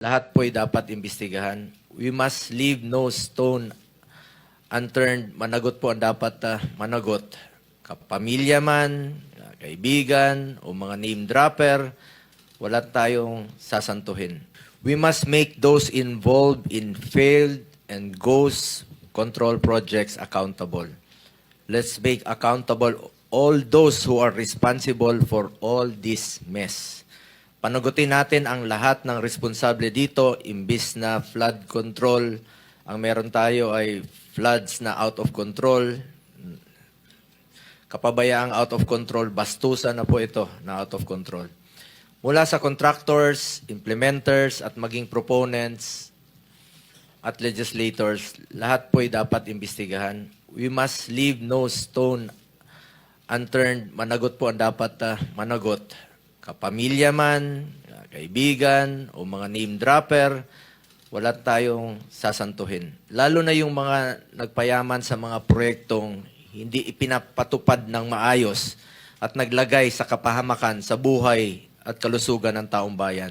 Lahat po'y dapat imbestigahan. We must leave no stone unturned. Managot po ang dapat ah, managot. Kapamilya man, kaibigan, o mga name dropper, wala tayong sasantuhin. We must make those involved in failed and ghost control projects accountable. Let's make accountable all those who are responsible for all this mess. Panagutin natin ang lahat ng responsable dito, imbis na flood control, ang meron tayo ay floods na out of control. Kapabayaang out of control, bastusan na po ito na out of control. Mula sa contractors, implementers, at maging proponents, at legislators, lahat po'y dapat imbestigahan. We must leave no stone unturned. Managot po ang dapat ah, managot. Kapamilya man, kaibigan, o mga name dropper, wala tayong sasantuhin. Lalo na yung mga nagpayaman sa mga proyektong hindi ipinapatupad ng maayos at naglagay sa kapahamakan sa buhay at kalusugan ng taong bayan.